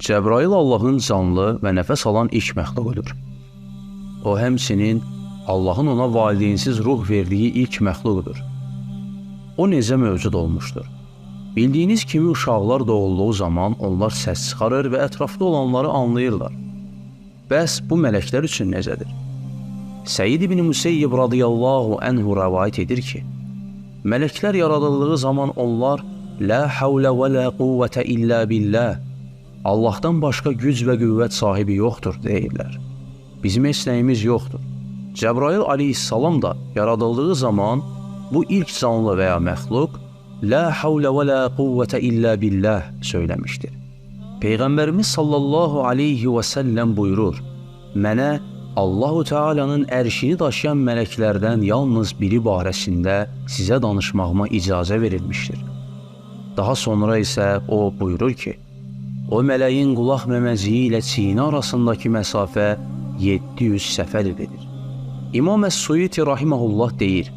Cəbrail Allahın canlı və nəfəs alan ilk məxluqudur. O həmçinin Allahın ona valideynsiz ruh verdiyi ilk məxluqudur. O necə mövcud olmuşdur? Bildiyiniz kimi uşaqlar doğulduğu zaman onlar səs çıxarır və ətrafda olanları anlayırlar. Bəs bu mələklər üçün necədir? Səyyid ibn Museyyib radiyallahu anhu rəvayət edir ki, mələklər yaradıldığı zaman onlar La havlə və la quvvətə illə billah Allahdan başqa güc və qüvvət sahibi yoxdur deyirlər. Bizim heç nəyimiz yoxdur. Cəbrail aleyhissalam da yaradıldığı zaman bu ilk canlı və ya məxluq La havlə və la quvvətə illə billah söyləmişdir. Peyğəmbərimiz sallallahu aleyhi və səlləm buyurur, Mənə Allahu Teala'nın ərşini daşıyan mələklərdən yalnız biri barəsində sizə danışmağıma icazə verilmişdir. Daha sonra isə o buyurur ki, o mələyin qulaq məməziyi ilə çiyini arasındakı məsafə 700 səfər edilir. İmam Əs-Suyuti rahimehullah deyir: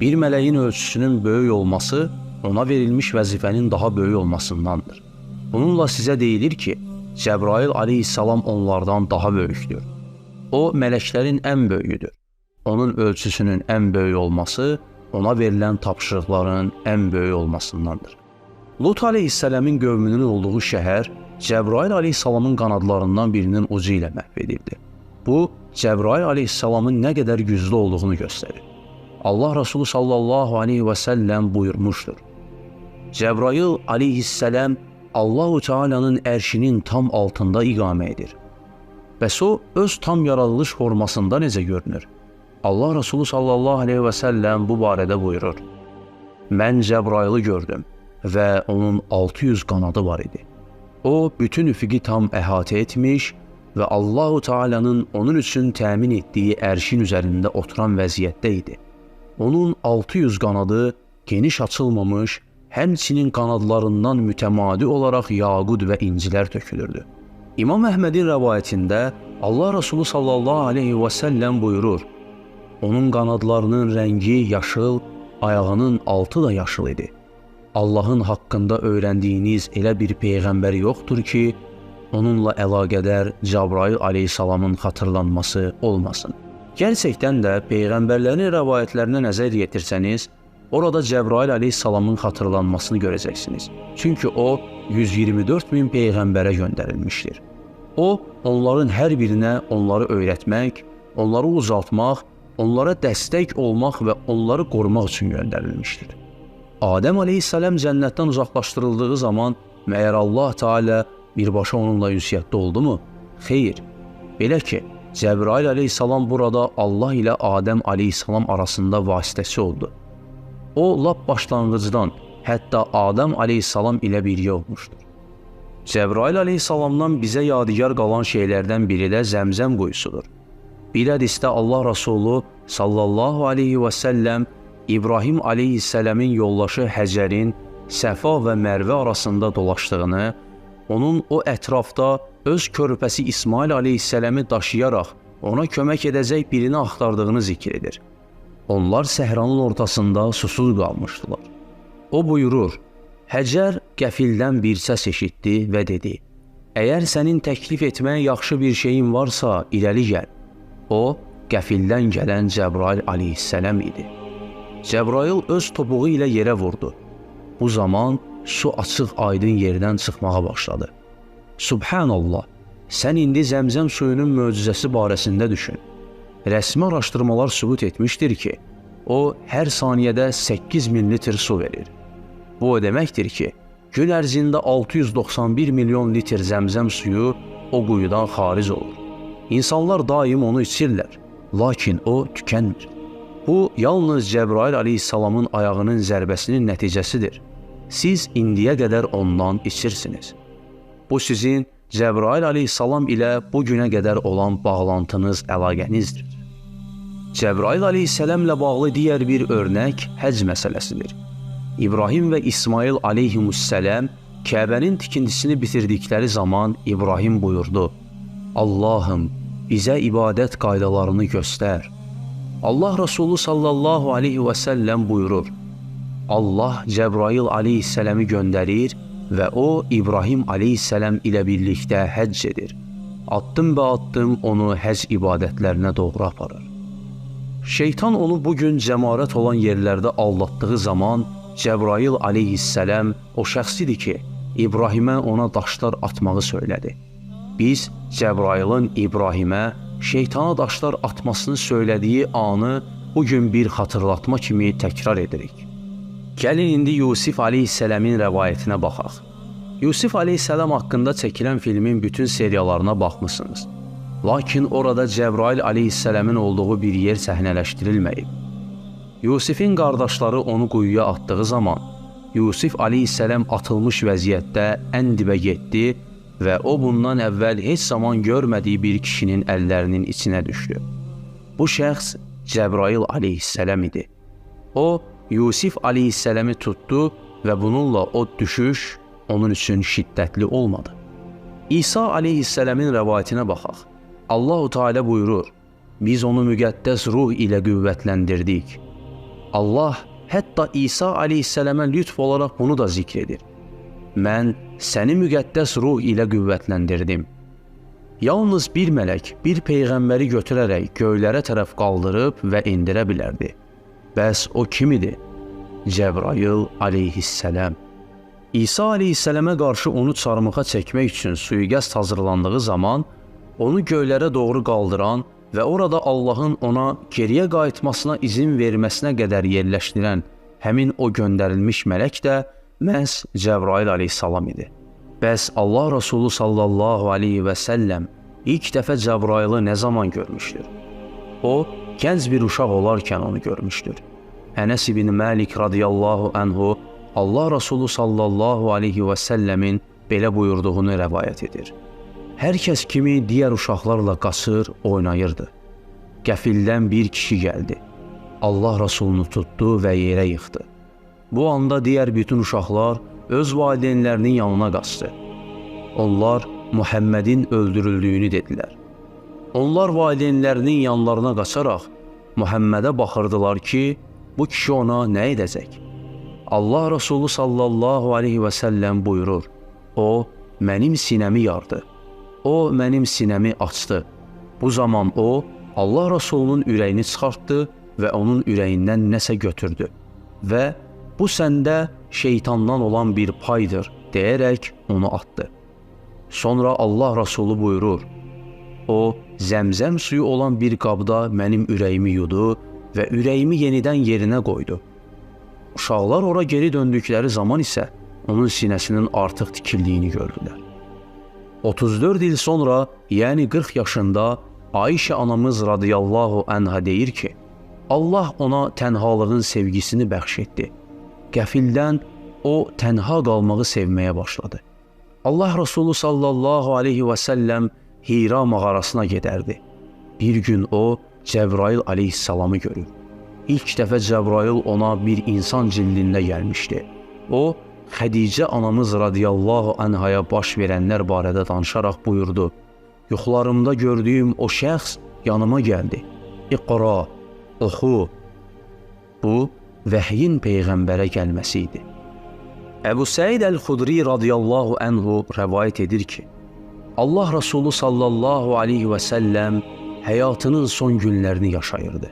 Bir mələyin ölçüsünün böyük olması ona verilmiş vəzifənin daha böyük olmasındandır. Bununla sizə deyilir ki, Cəbrail aleyhissalam onlardan daha böyükdür. O, mələklərin ən böyüyüdür. Onun ölçüsünün ən böyük olması ona verilən tapşırıqların ən böyük olmasındandır. Lut aleyhissalamın qövmünün olduğu şəhər Cəbrail aleyhissalamın qanadlarından birinin ucu ilə məhv edildi. Bu, Cəbrail aleyhissalamın nə qədər güclü olduğunu göstərir. Allah Resulü sallallahu aleyhi və səlləm buyurmuşdur. Cəbrail aleyhissalam Allahu Teala'nın ərşinin tam altında iqamə edir. Bəs o öz tam yaradılış formasında necə görünür? Allah Resulü sallallahu aleyhi və səlləm bu barədə buyurur. Mən Cəbrailı gördüm və onun 600 qanadı var idi. O bütün üfüqi tam əhatə etmiş və Allahu Teala'nın onun üçün təmin etdiyi ərşin üzərində oturan vəziyyətdə idi. Onun 600 qanadı geniş açılmamış, həmçinin qanadlarından mütəmadi olaraq yaqud və incilər tökülürdü. İmam Əhmədin rəvayətində Allah Resulü sallallahu aleyhi və səlləm buyurur: Onun qanadlarının rəngi yaşıl, ayağının altı da yaşıl idi. Allahın haqqında öyrəndiyiniz elə bir peyğəmbər yoxdur ki, onunla əlaqədar Cəbrail aleyhissalamın xatırlanması olmasın. Gerçəkdən də peyğəmbərlərin rəvayətlərinə nəzər yetirsəniz, orada Cəbrail aleyhissalamın xatırlanmasını görəcəksiniz. Çünki o 124 min peyğəmbərə göndərilmişdir. O, onların hər birinə onları öyrətmək, onları uzatmaq, onlara dəstək olmaq və onları qorumaq üçün göndərilmişdir. Adəm əleyhissalam cənnətdən uzaqlaşdırıldığı zaman məyər Allah Teala birbaşa onunla ünsiyyətdə oldumu? Xeyr. Belə ki, Cəbrail əleyhissalam burada Allah ilə Adəm əleyhissalam arasında vasitəçi oldu. O lap başlanğıcdan hətta Adəm əleyhissalam ilə birgə olmuşdur. Cəbrail əleyhissalamdan bizə yadigar qalan şeylərdən biri də Zəmzəm quyusudur. Bir hədisdə Allah Rəsulu sallallahu aleyhi və səlləm İbrahim aleyhissələmin yoldaşı Həcərin Səfa və Mərvə arasında dolaşdığını, onun o ətrafda öz körpəsi İsmail aleyhissələmi daşıyaraq ona kömək edəcək birini axtardığını zikr edir. Onlar səhranın ortasında susuz qalmışdılar. O buyurur, Həcər qəfildən bir səs eşitdi və dedi, Əgər sənin təklif etməyə yaxşı bir şeyin varsa, irəli gəl. O, qəfildən gələn Cəbrail aleyhissələm idi. Cəbrail öz topuğu ilə yerə vurdu. Bu zaman su açıq aydın yerdən çıxmağa başladı. Subhanallah, sən indi zəmzəm suyunun möcüzəsi barəsində düşün. Rəsmi araşdırmalar sübut etmişdir ki, o hər saniyədə 8000 litr su verir. Bu o deməkdir ki, gün ərzində 691 milyon litr zəmzəm suyu o quyudan xaric olur. İnsanlar daim onu içirlər, lakin o tükənmir. Bu yalnız Cəbrail əleyhissalamın ayağının zərbəsinin nəticəsidir. Siz indiyə qədər ondan içirsiniz. Bu sizin Cəbrail əleyhissalam ilə bu günə qədər olan bağlantınız, əlaqənizdir. Cəbrail əleyhissalamla bağlı digər bir örnək həc məsələsidir. İbrahim və İsmail aleyhimussalam Kəbənin tikintisini bitirdikləri zaman İbrahim buyurdu: Allahım, bizə ibadət qaydalarını göstər. Allah Resulü sallallahu aleyhi və səlləm buyurur, Allah Cəbrail aleyhissələmi göndərir və o İbrahim aleyhissələm ilə birlikdə həcc edir. Addım və addım onu həcc ibadətlərinə doğru aparır. Şeytan onu bu gün cəmarət olan yerlərdə aldatdığı zaman Cəbrail aleyhissələm o şəxsidir ki, İbrahimə ona daşlar atmağı söylədi. Biz Cəbrailin İbrahimə şeytana daşlar atmasını söylədiyi anı bu gün bir xatırlatma kimi təkrar edirik. Gəlin indi Yusif aleyhissələmin rəvayətinə baxaq. Yusif aleyhissəlam haqqında çəkilən filmin bütün seriyalarına baxmısınız. Lakin orada Cəbrail aleyhissələmin olduğu bir yer səhnələşdirilməyib. Yusifin qardaşları onu quyuya atdığı zaman Yusif aleyhissələm atılmış vəziyyətdə ən dibə getdi və o bundan əvvəl heç zaman görmədiyi bir kişinin əllərinin içinə düşdü. Bu şəxs Cəbrail aleyhissələm idi. O, Yusif aleyhissələmi tutdu və bununla o düşüş onun üçün şiddətli olmadı. İsa aleyhissələmin rəvayətinə baxaq. Allahu Teala buyurur: Biz onu müqəddəs ruh ilə qüvvətləndirdik. Allah hətta İsa aleyhissələmə lütf olaraq bunu da zikr edir. Mən səni müqəddəs ruh ilə qüvvətləndirdim. Yalnız bir mələk bir peyğəmbəri götürərək göylərə tərəf qaldırıb və endirə bilərdi. Bəs o kim idi? Cəbrail aleyhissələm. İsa aleyhissələmə qarşı onu çarmıxa çəkmək üçün sui-qəsd hazırlandığı zaman onu göylərə doğru qaldıran və orada Allahın ona geriyə qayıtmasına izin verməsinə qədər yerləşdirən həmin o göndərilmiş mələk də məhz Cəbrail aleyhissalam idi. Bəs Allah Rasulü sallallahu aleyhi və səlləm ilk dəfə Cəbrailı nə zaman görmüşdür? O, gənc bir uşaq olarkən onu görmüşdür. Ənəs ibn Məlik radiyallahu anhu Allah Rasulü sallallahu aleyhi və səlləmin belə buyurduğunu rəvayət edir. Hər kəs kimi digər uşaqlarla qaçır, oynayırdı. Qəfildən bir kişi gəldi. Allah Rasulunu tutdu və yerə yıxdı. Bu anda digər bütün uşaqlar öz valideynlərinin yanına qaçdı. Onlar Muhammedin öldürüldüyünü dedilər. Onlar valideynlərinin yanlarına qaçaraq Muhammedə baxırdılar ki, bu kişi ona nə edəcək? Allah Resulü sallallahu aleyhi və səlləm buyurur, O, mənim sinəmi yardı. O, mənim sinəmi açdı. Bu zaman o, Allah Resulunun ürəyini çıxartdı və onun ürəyindən nəsə götürdü və bu səndə şeytandan olan bir paydır deyərək onu atdı. Sonra Allah Resulü buyurur, O, zəmzəm suyu olan bir qabda mənim ürəyimi yudu və ürəyimi yenidən yerinə qoydu. Uşaqlar ora geri döndükləri zaman isə onun sinəsinin artıq tikildiyini gördülər. 34 il sonra, yəni 40 yaşında Ayşə anamız radiyallahu anha deyir ki, Allah ona tənhalığın sevgisini bəxş etdi. Qəfildən o tənha qalmağı sevməyə başladı. Allah Resulü sallallahu aleyhi və səlləm Hira mağarasına gedərdi. Bir gün o Cəbrail aleyhissalamı görür. İlk dəfə Cəbrail ona bir insan cildində gəlmişdi. O, Xədicə anamız radiyallahu anhaya baş verənlər barədə danışaraq buyurdu. Yuxularımda gördüyüm o şəxs yanıma gəldi. İqra, oxu. Bu, vəhyin Peyğəmbərə gəlməsi idi. Əbu Səid Əl-Xudri radiyallahu anhu rəvayət edir ki, Allah Resulü sallallahu aleyhi və səlləm həyatının son günlərini yaşayırdı.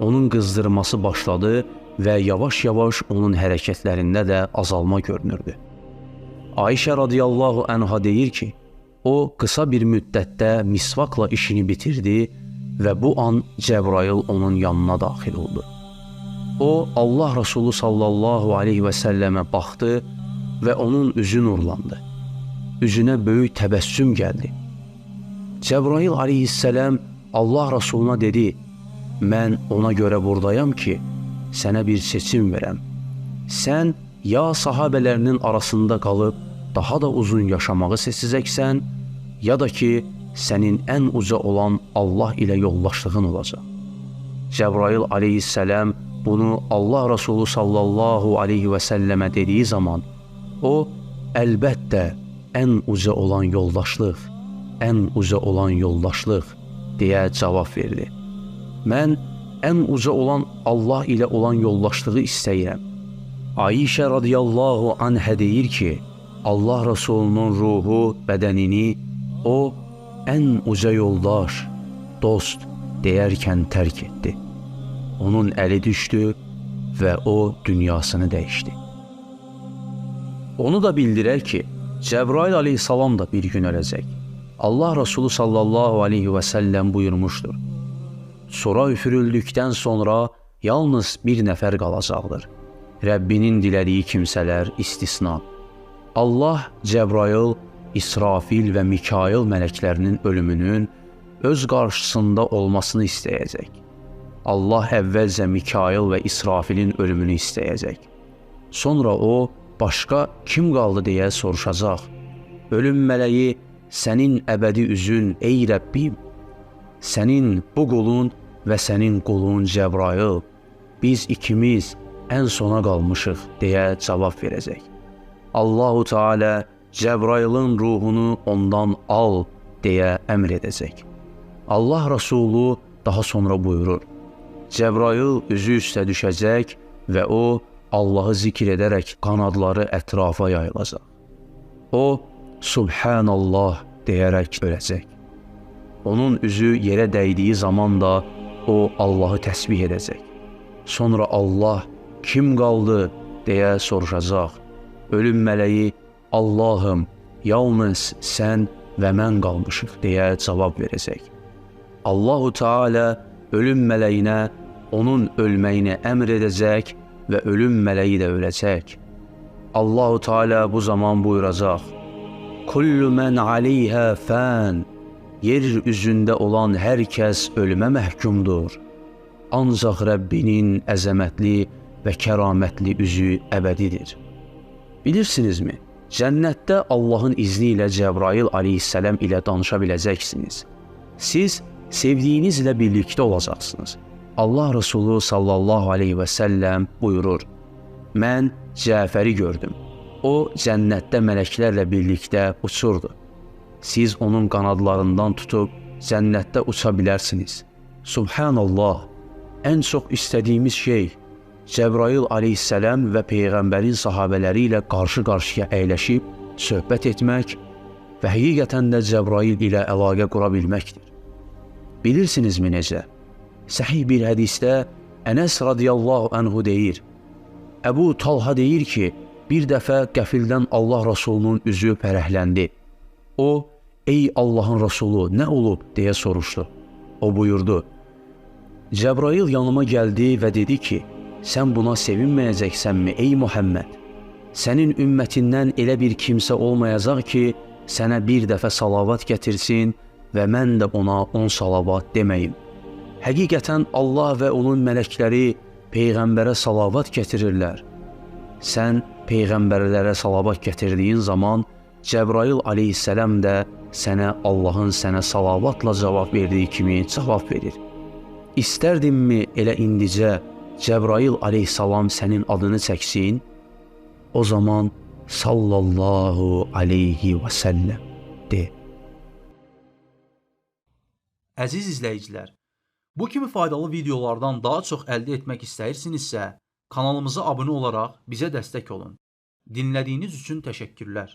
Onun qızdırması başladı və yavaş-yavaş onun hərəkətlərində də azalma görünürdü. Ayşə radiyallahu anha deyir ki, o qısa bir müddətdə misvakla işini bitirdi və bu an Cəbrail onun yanına daxil oldu. O Allah Resulü sallallahu aleyhi və səlləmə baxdı və onun üzü nurlandı. Üzünə böyük təbəssüm gəldi. Cəbrail aleyhissələm Allah Rasuluna dedi, mən ona görə buradayam ki, sənə bir seçim verəm. Sən ya sahabələrinin arasında qalıb daha da uzun yaşamağı seçəcəksən, ya da ki, sənin ən uca olan Allah ilə yollaşdığın olacaq. Cəbrail aleyhissələm bunu Allah Rasulü sallallahu aleyhi və səlləmə dediyi zaman, o, əlbəttə, ən uca olan yoldaşlıq, ən uca olan yoldaşlıq deyə cavab verdi. Mən ən uca olan Allah ilə olan yoldaşlığı istəyirəm. Ayşə radiyallahu anhə deyir ki, Allah Rəsulunun ruhu, bədənini o ən uca yoldaş, dost deyərkən tərk etdi. Onun əli düşdü və o dünyasını dəyişdi. Onu da bildirər ki, Cəbrail aleyhissalam da bir gün öləcək. Allah Resulü sallallahu aleyhi və səlləm buyurmuşdur. Sura üfürüldükdən sonra yalnız bir nəfər qalacaqdır. Rəbbinin dilədiyi kimsələr istisna. Allah Cəbrail, İsrafil və Mikail mələklərinin ölümünün öz qarşısında olmasını istəyəcək. Allah əvvəlcə Mikail və İsrafilin ölümünü istəyəcək. Sonra o başqa kim qaldı deyə soruşacaq. Ölüm mələyi sənin əbədi üzün ey Rəbbim, sənin bu qulun və sənin qulun Cəbrail, biz ikimiz ən sona qalmışıq deyə cavab verəcək. Allahu Teala Cəbrailin ruhunu ondan al deyə əmr edəcək. Allah Rəsulu daha sonra buyurur: Cəbrail üzü üstə düşəcək və o Allahı zikr edərək qanadları ətrafa yayılacaq. O Subhanallah deyərək öləcək. Onun üzü yerə dəydiyi zaman da o Allahı təsbih edəcək. Sonra Allah kim qaldı deyə soruşacaq. Ölüm mələyi Allahım, yalnız sən və mən qalmışıq deyə cavab verəcək. Allahu Teala ölüm mələyinə onun ölməyini əmr edəcək və ölüm mələyi də öləcək. Allahu Teala bu zaman buyuracaq: Kullu men aleyha fan. Yer üzündə olan hər kəs ölümə məhkumdur. Ancaq Rəbbinin əzəmətli və kəramətli üzü əbədidir. Bilirsinizmi? Cənnətdə Allahın izni ilə Cəbrail aleyhissalam ilə danışa biləcəksiniz. Siz sevdiyinizlə birlikdə olacaqsınız. Allah Resulü sallallahu aleyhi və səlləm buyurur: Mən Cəfəri gördüm. O cənnətdə mələklərlə birlikdə uçurdu. Siz onun qanadlarından tutub cənnətdə uça bilərsiniz. Subhanallah. Ən çox istədiyimiz şey Cəbrail aleyhissalam və peyğəmbərin sahabeləri ilə qarşı-qarşıya əyləşib söhbət etmək və həqiqətən də Cəbrail ilə əlaqə qura bilməkdir. Bilirsinizmi necə? Səhih bir hədisdə Ənəs radiyallahu anhu deyir: Əbu Talha deyir ki, bir dəfə qəfildən Allah Rasulunun üzü fərəhləndi. O, ey Allahın Rasulu, nə olub, deyə soruşdu. O buyurdu, Cəbrail yanıma gəldi və dedi ki, sən buna sevinməyəcəksənmi, ey Muhammed? Sənin ümmətindən elə bir kimsə olmayacaq ki, sənə bir dəfə salavat gətirsin və mən də ona on salavat deməyim. Həqiqətən Allah və onun mələkləri Peyğəmbərə salavat gətirirlər. Sən peyğəmbərlərə salavat gətirdiyin zaman Cəbrail aleyhissalam da sənə Allahın sənə salavatla cavab verdiyi kimi cavab verir. İstərdinmi elə indicə Cəbrail aleyhissalam sənin adını çəksin? O zaman sallallahu aleyhi və səlləm de. Əziz izləyicilər, bu kimi faydalı videolardan daha çox əldə etmək istəyirsinizsə, Kanalımıza abunə olaraq bizə dəstək olun. Dinlədiyiniz üçün təşəkkürlər.